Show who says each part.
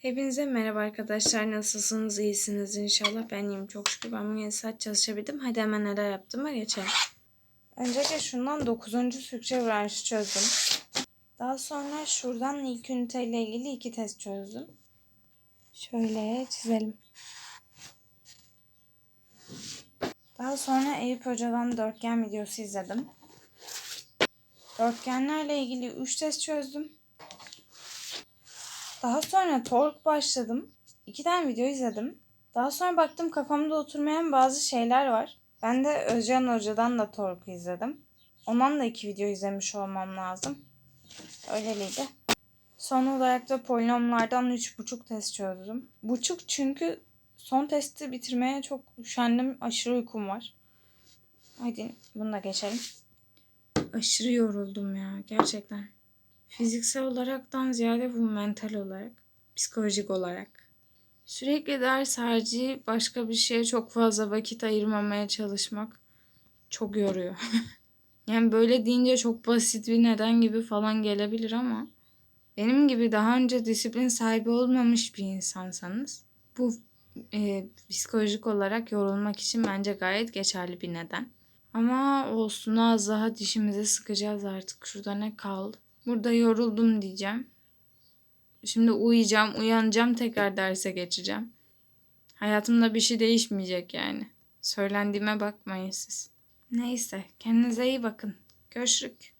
Speaker 1: Hepinize merhaba arkadaşlar. Nasılsınız? İyisiniz inşallah. Ben iyiyim çok şükür. Ben bugün saat çalışabildim. Hadi hemen neler yaptığıma geçelim. Öncelikle şundan 9. Türkçe branşı çözdüm. Daha sonra şuradan ilk üniteyle ilgili iki test çözdüm. Şöyle çizelim. Daha sonra Eyüp Hoca'dan dörtgen videosu izledim. Dörtgenlerle ilgili 3 test çözdüm. Daha sonra tork başladım. İki tane video izledim. Daha sonra baktım kafamda oturmayan bazı şeyler var. Ben de Özcan Hoca'dan da torku izledim. Ondan da iki video izlemiş olmam lazım. Öyleydi. Son olarak da polinomlardan üç buçuk test çözdüm. Buçuk çünkü son testi bitirmeye çok üşendim. Aşırı uykum var. Hadi bunu da geçelim. Aşırı yoruldum ya gerçekten. Fiziksel olaraktan ziyade bu mental olarak, psikolojik olarak. Sürekli ders harici başka bir şeye çok fazla vakit ayırmamaya çalışmak çok yoruyor. yani böyle deyince çok basit bir neden gibi falan gelebilir ama benim gibi daha önce disiplin sahibi olmamış bir insansanız bu e, psikolojik olarak yorulmak için bence gayet geçerli bir neden. Ama olsun az daha dişimizi sıkacağız artık. Şurada ne kaldı? Burada yoruldum diyeceğim. Şimdi uyuyacağım, uyanacağım, tekrar derse geçeceğim. Hayatımda bir şey değişmeyecek yani. Söylendiğime bakmayın siz. Neyse, kendinize iyi bakın. Görüşürük.